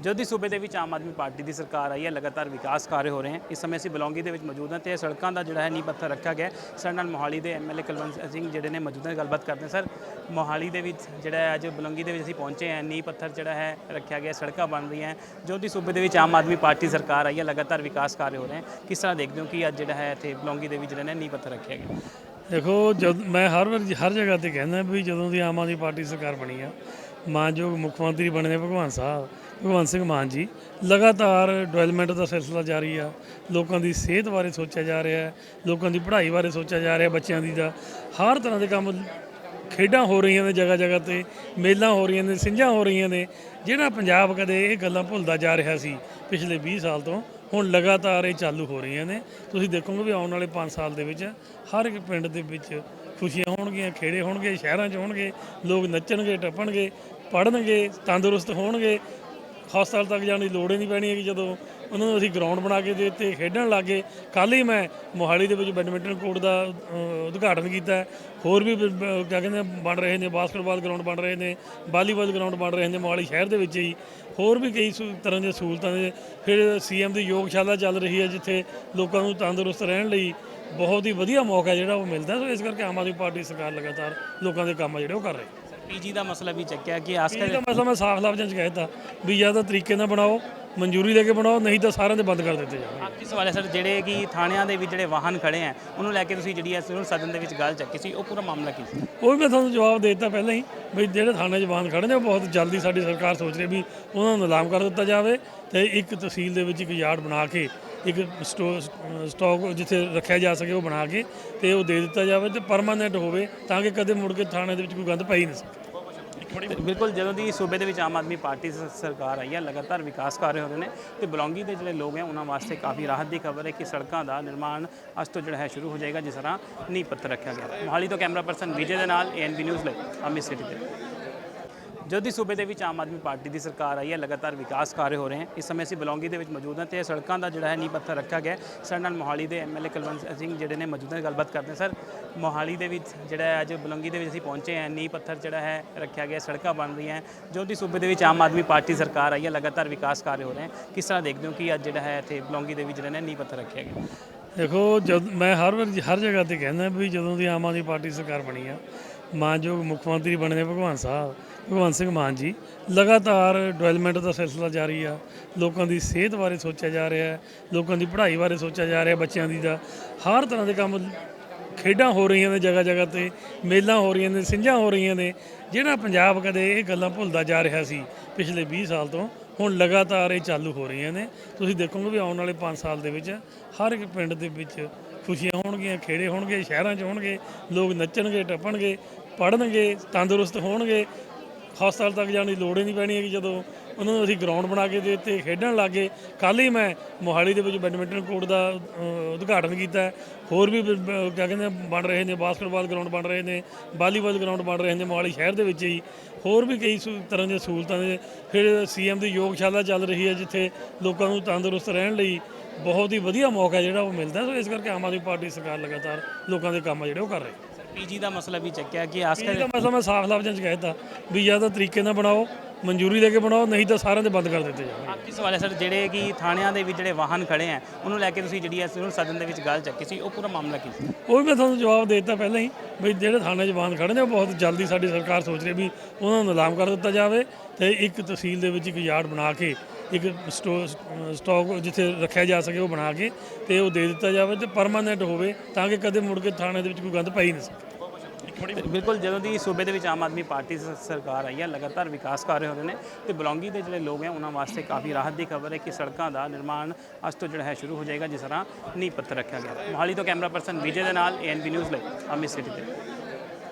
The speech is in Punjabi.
ਜਦੋਂ ਦੀ ਸੂਬੇ ਦੇ ਵਿੱਚ ਆਮ ਆਦਮੀ ਪਾਰਟੀ ਦੀ ਸਰਕਾਰ ਆਈ ਹੈ, ਲਗਾਤਾਰ ਵਿਕਾਸ ਕਾਰਜ ਹੋ ਰਹੇ ਹਨ। ਇਸ ਸਮੇਂ ਅਸੀਂ ਬਲੌਂਗੀ ਦੇ ਵਿੱਚ ਮੌਜੂਦ ਹਾਂ ਤੇ ਇਹ ਸੜਕਾਂ ਦਾ ਜਿਹੜਾ ਹੈ ਨੀਂਹ ਪੱਥਰ ਰੱਖਿਆ ਗਿਆ ਸਾਡੇ ਨਾਲ ਮੋਹਾਲੀ ਦੇ ਐਮਐਲਏ ਕੁਲਵੰਤ ਸਿੰਘ ਜਿਹੜੇ ਨੇ ਮੌਜੂਦ ਨੇ, ਗੱਲਬਾਤ ਕਰਦੇ ਹਾਂ। ਸਰ, ਮੋਹਾਲੀ ਦੇ ਵਿੱਚ ਜਿਹੜਾ ਹੈ ਅੱਜ ਬਲੌਂਗੀ ਦੇ ਵਿੱਚ ਅਸੀਂ ਪਹੁੰਚੇ ਹਾਂ। ਨੀਂਹ ਪੱਥਰ ਜਿਹੜਾ ਹੈ ਰੱਖਿਆ ਗਿਆ, ਸੜਕਾਂ ਬਣ ਰਹੀਆਂ ਜਦੋਂ ਦੀ ਸੂਬੇ ਦੇ ਵਿੱਚ ਆਮ ਆਦਮੀ ਪਾਰਟੀ ਸਰਕਾਰ ਆਈ ਹੈ, ਲਗਾਤਾਰ ਵਿਕਾਸ ਕਾਰਜ ਹੋ ਰਹੇ ਹਨ। ਕਿਸ ਤਰ੍ਹਾਂ ਦੇਖਦੇ ਹੋ ਕਿ ਅੱਜ ਜਿਹੜਾ ਹੈ ਇੱਥੇ ਬਲੌਂਗੀ ਦੇ ਵਿੱਚ ਜਿਹੜਾ ਨੇ ਨੀਂਹ ਪੱਥਰ ਰੱਖਿਆ ਗਿਆ? ਦੇਖੋ, ਜਦ ਮੈਂ ਹਰ ਵਾਰ ਹਰ ਜਗ੍ਹਾ ਤੇ ਕਹਿੰਦਾ ਵੀ ਜਦੋਂ ਦੀ ਆਮ ਆਦਮੀ ਪਾਰਟੀ ਸਰਕਾਰ ਬਣੀ ਆ, ਮਾਨਯੋਗ ਮੁੱਖ ਮੰਤਰੀ ਬਣੇ ਭਗਵਾਨ ਸਾਹਿਬ ਭਗਵੰਤ ਸਿੰਘ ਮਾਨ ਜੀ, ਲਗਾਤਾਰ ਡਿਵੈਲਪਮੈਂਟ ਦਾ ਸਿਲਸਿਲਾ ਜਾਰੀ ਆ। ਲੋਕਾਂ ਦੀ ਸਿਹਤ ਬਾਰੇ ਸੋਚਿਆ ਜਾ ਰਿਹਾ ਹੈ, ਲੋਕਾਂ ਦੀ ਪੜ੍ਹਾਈ ਬਾਰੇ ਸੋਚਿਆ ਜਾ ਰਿਹਾ ਬੱਚਿਆਂ ਦੀ ਦਾ। ਹਰ ਤਰ੍ਹਾਂ ਦੇ ਕੰਮ ਖੇਡਾਂ ਹੋ ਰਹੀਆਂ ਨੇ ਜਗ੍ਹਾ ਜਗ੍ਹਾ ਤੇ, ਮੇਲਾਂ ਹੋ ਰਹੀਆਂ ਨੇ ਸਿੰਝਾਂ ਹੋ ਰਹੀਆਂ ਨੇ। ਜਿਹੜਾ ਪੰਜਾਬ ਕਦੇ ਇਹ ਗੱਲਾਂ ਭੁੱਲਦਾ ਜਾ ਰਿਹਾ ਸੀ, ਪਿਛਲੇ 20 ਸਾਲ ਤੋਂ, ਹੁਣ ਲਗਾਤਾਰ ਇਹ ਚਾਲੂ ਹੋ ਰਹੀਆਂ ਨੇ। ਤੁਸੀਂ ਦੇਖੋਗੇ ਵੀ ਆਉਣ ਵਾਲੇ 5 ਸਾਲ ਦੇ ਵਿੱਚ ਹਰ ਇੱਕ ਪਿੰਡ ਦੇ ਵਿੱਚ ਖੁਸ਼ੀਆਂ ਹੋਣਗੀਆਂ, ਖੇੜੇ ਹੋਣਗੇ, ਸ਼ਹਿਰਾਂ 'ਚ ਹੋਣਗੇ, ਲੋਕ ਨੱਚਣਗੇ, ਟੱਪਣਗੇ, ਪੜ੍ਹਨਗੇ, ਤੰਦਰੁਸਤ ਹੋਣਗੇ। ਹਸਪਤਾਲ ਤੱਕ ਜਾਣ ਦੀ ਲੋੜ ਹੀ ਨਹੀਂ ਪੈਣੀ ਹੈਗੀ ਜਦੋਂ ਉਹਨਾਂ ਨੂੰ ਅਸੀਂ ਗਰਾਊਂਡ ਬਣਾ ਕੇ ਦੇ ਦਿੱਤੇ, ਖੇਡਣ ਲੱਗੇ ਕੱਲ ਹੀ ਮੈਂ ਮੋਹਾਲੀ ਦੇ ਵਿੱਚ ਬੈਡਮਿੰਟਨ ਕੋਰਟ ਦਾ ਉਦਘਾਟਨ ਕੀਤਾ। ਹੋਰ ਵੀ ਕਿਆ ਕਹਿੰਦੇ ਬਣ ਰਹੇ ਨੇ ਬਾਸਕਟਬਾਲ ਗਰਾਊਂਡ ਬਣ ਰਹੇ ਨੇ ਵਾਲੀਬਾਲ ਗਰਾਊਂਡ ਬਣ ਰਹੇ ਨੇ ਮੋਹਾਲੀ ਸ਼ਹਿਰ ਦੇ ਵਿੱਚ ਹੀ। ਹੋਰ ਵੀ ਕਈ ਸਹੂ- ਤਰ੍ਹਾਂ ਦੀਆਂ ਸਹੂਲਤਾਂ ਨੇ। ਫਿਰ ਸੀਐਮ ਦੀ ਯੋਗਸ਼ਾਲਾ ਚੱਲ ਰਹੀ ਹੈ ਜਿੱਥੇ ਲੋਕਾਂ ਨੂੰ ਤੰਦਰੁਸਤ ਰਹਿਣ ਲਈ ਬਹੁਤ ਹੀ ਵਧੀਆ ਮੌਕਾ ਜਿਹੜਾ ਉਹ ਮਿਲਦਾ। ਸੋ ਇਸ ਕਰਕੇ ਆਮ ਆਦਮੀ ਪਾਰਟੀ ਸਰਕਾਰ ਲਗਾਤਾਰ ਲੋਕਾਂ ਦੇ ਕੰਮ ਜਿਹੜੇ ਉਹ ਕਰ ਰਹੀ ਹੈ। ਪੀਜੀ ਦਾ ਮਸਲਾ ਵੀ ਚੱਕਿਆ ਕਿ ਆਸ ਕਰ ਇਹਦਾ ਮਸਲਾ ਮੈਂ ਸਾਫ਼ ਲਫ਼ਜ਼ਾਂ 'ਚ ਕਹਿਤਾ ਵੀ ਜਾਂ ਤਾਂ ਤਰੀਕੇ ਨਾਲ ਬਣਾਓ ਮਨਜ਼ੂਰੀ ਲੈ ਕੇ ਬਣਾਓ ਨਹੀਂ ਤਾਂ ਸਾਰਿਆਂ ਦੇ ਬੰਦ ਕਰ ਦਿੱਤੇ ਜਾਣ ਆਖਰੀ ਸਵਾਲ ਹੈ ਸਰ ਜਿਹੜੇ ਕਿ ਥਾਣਿਆਂ ਦੇ ਵਿੱਚ ਜਿਹੜੇ ਵਾਹਨ ਖੜੇ ਆ ਉਹਨੂੰ ਲੈ ਕੇ ਤੁਸੀਂ ਜਿਹੜੀ ਹੈ ਸੁਣ ਸਦਨ ਦੇ ਵਿੱਚ ਗੱਲ ਚੱਕੀ ਸੀ ਉਹ ਪੂਰਾ ਮਾਮਲਾ ਕੀ ਸੀ? ਉਹ ਵੀ ਮੈਂ ਤੁਹਾਨੂੰ ਜਵਾਬ ਦੇ ਦਿੱਤਾ ਪਹਿਲਾਂ ਹੀ ਵੀ ਜਿਹੜੇ ਥਾਣੇ 'ਚ ਬੰਦ ਖੜੇ ਨੇ ਉਹ ਬਹੁਤ ਜਲਦੀ ਸਾਡੀ ਸਰਕਾਰ ਸੋਚ ਰਹੀ ਵੀ ਉਹਨਾਂ ਨੂੰ ਨਿਲਾਮ ਕਰ ਦਿੱਤਾ ਜਾਵੇ ਤੇ ਇੱਕ ਤਹਿਸੀਲ ਦੇ ਵਿੱਚ ਇੱਕ ਯਾਰਡ ਬਣਾ ਕੇ ਇੱਕ ਸਟੋ ਸਟਾਕ ਜਿੱਥੇ ਰੱਖਿਆ ਜਾ ਸਕੇ ਉਹ ਬਣਾ ਕੇ ਤੇ ਉਹ ਦੇ ਦਿੱਤਾ ਜਾਵੇ ਤੇ ਪਰਮਾਨੈਂਟ ਹੋਵੇ ਤਾਂ ਕਿ ਕਦੇ ਮੁੜ ਕੇ ਥਾਣੇ ਦੇ ਵਿੱਚ ਕੋਈ ਗੰਦ ਪੈ ਹੀ ਨਾ ਸਕੇ। ਬਿਲਕੁਲ, ਜਦੋਂ ਦੀ ਸੂਬੇ ਦੇ ਵਿੱਚ ਆਮ ਆਦਮੀ ਪਾਰਟੀ ਸਰਕਾਰ ਆਈ ਹੈ, ਲਗਾਤਾਰ ਵਿਕਾਸ ਕਾਰਜ ਹੋ ਰਹੇ ਨੇ, ਤੇ ਬਲੌਂਗੀ ਦੇ ਜਿਹੜੇ ਲੋਕ ਹੈ, ਉਹਨਾਂ ਵਾਸਤੇ ਕਾਫੀ ਰਾਹਤ ਦੀ ਖਬਰ ਹੈ ਕਿ ਸੜਕਾਂ ਦਾ ਨਿਰਮਾਣ ਅੱਜ ਤੋਂ ਜਿਹੜਾ ਹੈ, ਸ਼ੁਰੂ ਹੋ ਜਾਏਗਾ, ਜਿਸ ਤਰ੍ਹਾਂ ਨੀਂਹ ਪੱਥਰ ਰੱਖਿਆ ਗਿਆ। ਮੋਹਾਲੀ ਤੋਂ ਕੈਮਰਾ ਪਰਸਨ ਵਿਜੇ ਦੇ ਨਾਲ ਏਐਨਬੀ ਨਿਊਜ਼ ਲਈ, ਅਮਿਤ ਸਿਟੀ ਤੇ ਜਦੋਂ ਦੀ ਸੂਬੇ ਦੇ ਵਿੱਚ ਆਮ ਆਦਮੀ ਪਾਰਟੀ ਦੀ ਸਰਕਾਰ ਆਈ ਹੈ, ਲਗਾਤਾਰ ਵਿਕਾਸ ਕਾਰਜ ਹੋ ਰਹੇ ਹਨ, ਇਸ ਸਮੇਂ ਅਸੀਂ ਬਲੌਂਗੀ ਦੇ ਵਿੱਚ ਮੌਜੂਦ ਹਾਂ ਤੇ ਸੜਕਾਂ ਦਾ ਜਿਹੜਾ ਹੈ ਨੀਂਹ ਪੱਥਰ ਰੱਖਿਆ ਗਿਆ ਸਾਡੇ ਨਾਲ ਮੋਹਾਲੀ ਦੇ ਐਮਐਲਏ ਕੁਲਵੰਤ ਸਿੰਘ ਜਿਹੜੇ ਨੇ ਮੌਜੂਦ ਨੇ, ਗੱਲਬਾਤ ਕਰਦੇ ਹਾਂ। ਸਰ, ਮੋਹਾਲੀ ਦੇ ਵਿੱਚ ਜਿਹੜਾ ਹੈ ਅੱਜ ਬਲੌਂਗੀ ਦੇ ਵਿੱਚ ਅਸੀਂ ਪਹੁੰਚੇ ਹਾਂ, ਨੀਂਹ ਪੱਥਰ ਜਿਹੜਾ ਹੈ ਰੱਖਿਆ ਗਿਆ ਸੜਕਾਂ ਬਣ ਰਹੀਆਂ ਹਨ। ਜਦੋਂ ਦੀ ਸੂਬੇ ਦੇ ਵਿੱਚ ਆਮ ਆਦਮੀ ਪਾਰਟੀ ਸਰਕਾਰ ਆਈ ਹੈ, ਲਗਾਤਾਰ ਵਿਕਾਸ ਕਾਰਜ ਹੋ ਰਹੇ ਹਨ। ਕਿਸ ਤਰ੍ਹਾਂ ਦੇਖਦੇ ਹੋ ਕਿ ਅੱਜ ਜਿਹੜਾ ਹੈ ਇੱਥੇ ਬਲੌਂਗੀ ਦੇ ਵਿੱਚ ਜਿਹੜਾ ਨੇ ਨੀਂਹ ਪੱਥਰ ਰੱਖਿਆ ਗਿਆ? ਦੇਖੋ, ਜਦ ਮੈਂ ਹਰ ਵਾਰ ਹਰ ਜਗ੍ਹਾ ਤੇ ਕਹਿੰਦਾ ਵੀ ਜਦੋਂ ਦੀ ਆਮ ਆਦਮੀ ਪਾਰਟੀ ਸਰਕਾਰ ਬਣੀ ਆ, ਮਾਨਯੋਗ ਮੁੱਖ ਮੰਤਰੀ ਬਣੇ ਭਗਵਾਨ ਸਾਹਿਬ ਭਗਵੰਤ ਸਿੰਘ ਮਾਨ ਜੀ, ਲਗਾਤਾਰ ਡਿਵੈਲਪਮੈਂਟ ਦਾ ਸਿਲਸਿਲਾ ਜਾਰੀ ਆ। ਲੋਕਾਂ ਦੀ ਸਿਹਤ ਬਾਰੇ ਸੋਚਿਆ ਜਾ ਰਿਹਾ ਹੈ, ਲੋਕਾਂ ਦੀ ਪੜ੍ਹਾਈ ਬਾਰੇ ਸੋਚਿਆ ਜਾ ਰਿਹਾ ਬੱਚਿਆਂ ਦੀ ਦਾ। ਹਰ ਤਰ੍ਹਾਂ ਦੇ ਕੰਮ ਖੇਡਾਂ ਹੋ ਰਹੀਆਂ ਨੇ ਜਗ੍ਹਾ ਜਗ੍ਹਾ ਤੇ, ਮੇਲਾਂ ਹੋ ਰਹੀਆਂ ਨੇ, ਸਿੰਝਾਂ ਹੋ ਰਹੀਆਂ ਨੇ। ਜਿਹੜਾ ਪੰਜਾਬ ਕਦੇ ਇਹ ਗੱਲਾਂ ਭੁੱਲਦਾ ਜਾ ਰਿਹਾ ਸੀ, ਪਿਛਲੇ 20 ਸਾਲ ਤੋਂ, ਹੁਣ ਲਗਾਤਾਰ ਇਹ ਚਾਲੂ ਹੋ ਰਹੀਆਂ ਨੇ। ਤੁਸੀਂ ਦੇਖੋਗੇ ਵੀ ਆਉਣ ਵਾਲੇ 5 ਸਾਲ ਦੇ ਵਿੱਚ ਹਰ ਇੱਕ ਪਿੰਡ ਦੇ ਵਿੱਚ ਖੁਸ਼ੀਆਂ ਹੋਣਗੀਆਂ, ਖੇੜੇ ਹੋਣਗੇ, ਸ਼ਹਿਰਾਂ 'ਚ ਹੋਣਗੇ, ਲੋਕ ਨੱਚਣਗੇ, ਟੱਪਣਗੇ, ਪੜ੍ਹਨਗੇ, ਤੰਦਰੁਸਤ ਹੋਣਗੇ। ਹਸਪਤਾਲ ਤੱਕ ਜਾਣ ਦੀ ਲੋੜ ਹੀ ਨਹੀਂ ਪੈਣੀ ਹੈਗੀ ਜਦੋਂ ਉਹਨਾਂ ਨੂੰ ਅਸੀਂ ਗਰਾਊਂਡ ਬਣਾ ਕੇ ਦੇ ਦਿੱਤੇ ਖੇਡਣ ਲੱਗੇ। ਕੱਲ ਹੀ ਮੈਂ ਮੋਹਾਲੀ ਦੇ ਵਿੱਚ ਬੈਡਮਿੰਟਨ ਕੋਰਟ ਦਾ ਅ, ਉਦਘਾਟਨ ਕੀਤਾ। ਹੈ। ਹੋਰ ਵੀ ਬ- ਬ- ਕਿਆ ਕਹਿੰਦੇ ਆ, ਬਣ ਰਹੇ ਨੇ ਬਾਸਕਟਬਾਲ ਗਰਾਊਂਡ ਬਣ ਰਹੇ ਨੇ ਵਾਲੀਬਾਲ ਗਰਾਊਂਡ ਬਣ ਰਹੇ ਨੇ ਮੋਹਾਲੀ ਸ਼ਹਿਰ ਦੇ ਵਿੱਚ ਹੀ। ਹੋਰ ਵੀ ਕਈ ਸਹੂ- ਤਰ੍ਹਾਂ ਦੀਆਂ ਸਹੂਲਤਾਂ ਨੇ। ਫਿਰ ਸੀਐਮ ਦੀ ਯੋਗਸ਼ਾਲਾ ਚੱਲ ਰਹੀ ਹੈ ਜਿੱਥੇ ਲੋਕਾਂ ਨੂੰ ਤੰਦਰੁਸਤ ਰਹਿਣ ਲਈ ਬਹੁਤ ਹੀ ਵਧੀਆ ਮੌਕਾ ਜਿਹੜਾ ਉਹ ਮਿਲਦਾ। ਸੋ ਇਸ ਕਰਕੇ ਆਮ ਆਦਮੀ ਪਾਰਟੀ ਸਰਕਾਰ ਲਗਾਤਾਰ ਲੋਕਾਂ ਦੇ ਕੰਮ ਆ ਜਿਹੜੇ ਉਹ ਕਰ ਰਹੀ ਹੈ। ਪੀਜੀ ਦਾ ਮਸਲਾ ਵੀ ਚੱਕਿਆ ਕਿ ਆਸ ਕਰ ਇਹਦਾ ਮਸਲਾ ਮੈਂ ਸਾਫ਼ ਲਫ਼ਜ਼ਾਂ 'ਚ ਕਹਿਤਾ ਵੀ ਜਾਂ ਤਾਂ ਤਰੀਕੇ ਨਾਲ ਬਣਾਓ ਮਨਜ਼ੂਰੀ ਲੈ ਕੇ ਬਣਾਓ ਨਹੀਂ ਤਾਂ ਸਾਰਿਆਂ ਦੇ ਬੰਦ ਕਰ ਦਿੱਤੇ ਜਾਣ ਆਖਰੀ ਸਵਾਲ ਹੈ ਸਰ ਜਿਹੜੇ ਕਿ ਥਾਣਿਆਂ ਦੇ ਵਿੱਚ ਜਿਹੜੇ ਵਾਹਨ ਖੜੇ ਆ ਉਹਨੂੰ ਲੈ ਕੇ ਤੁਸੀਂ ਜਿਹੜੀ ਹੈ ਸੁਣ ਸਦਨ ਦੇ ਵਿੱਚ ਗੱਲ ਚੱਕੀ ਸੀ ਉਹ ਪੂਰਾ ਮਾਮਲਾ ਕੀ ਸੀ? ਉਹ ਵੀ ਮੈਂ ਤੁਹਾਨੂੰ ਜਵਾਬ ਦੇ ਦਿੱਤਾ ਪਹਿਲਾਂ ਹੀ ਵੀ ਜਿਹੜੇ ਥਾਣੇ 'ਚ ਬੰਦ ਖੜੇ ਨੇ ਉਹ ਬਹੁਤ ਜਲਦੀ ਸਾਡੀ ਸਰਕਾਰ ਸੋਚ ਰਹੀ ਵੀ ਉਹਨਾਂ ਨੂੰ ਨਿਲਾਮ ਕਰ ਦਿੱਤਾ ਜਾਵੇ ਤੇ ਇੱਕ ਤਹਿਸੀਲ ਦੇ ਵਿੱਚ ਇੱਕ ਯਾਰਡ ਬਣਾ ਕੇ ਇੱਕ ਸਟੋ ਸਟਾਕ ਜਿੱਥੇ ਰੱਖਿਆ ਜਾ ਸਕੇ ਉਹ ਬਣਾ ਕੇ ਤੇ ਉਹ ਦੇ ਦਿੱਤਾ ਜਾਵੇ ਤੇ ਪਰਮਾਨੈਂਟ ਹੋਵੇ ਤਾਂ ਕਿ ਕਦੇ ਮੁੜ ਕੇ ਥਾਣੇ ਦੇ ਵਿੱਚ ਕੋਈ ਗੰਦ ਪੈ ਹੀ ਨਾ ਸਕੇ। ਬਿਲਕੁਲ, ਜਦੋਂ ਦੀ ਸੂਬੇ ਦੇ ਵਿੱਚ ਆਮ ਆਦਮੀ ਪਾਰਟੀ ਸਰਕਾਰ ਆਈ ਹੈ ਲਗਾਤਾਰ ਵਿਕਾਸ ਕਾਰਜ ਹੋ ਰਹੇ ਨੇ, ਤੇ ਬਲੌਂਗੀ ਦੇ ਜਿਹੜੇ ਲੋਕ ਹੈ ਉਹਨਾਂ ਵਾਸਤੇ ਕਾਫੀ ਰਾਹਤ ਦੀ ਖਬਰ ਹੈ ਕਿ ਸੜਕਾਂ ਦਾ ਨਿਰਮਾਣ ਅੱਜ ਤੋਂ ਜਿਹੜਾ ਹੈ ਸ਼ੁਰੂ ਹੋ ਜਾਏਗਾ, ਜਿਸ ਤਰ੍ਹਾਂ ਨੀਂਹ ਪੱਥਰ ਰੱਖਿਆ ਗਿਆ। ਮੋਹਾਲੀ ਤੋਂ ਕੈਮਰਾ ਪਰਸਨ ਵਿਜੇ ਦੇ ਨਾਲ ਏਐਨਬੀ ਨਿਊਜ਼ ਲਈ, ਅਮਿਤ ਸਿਟੀ ਤੇ।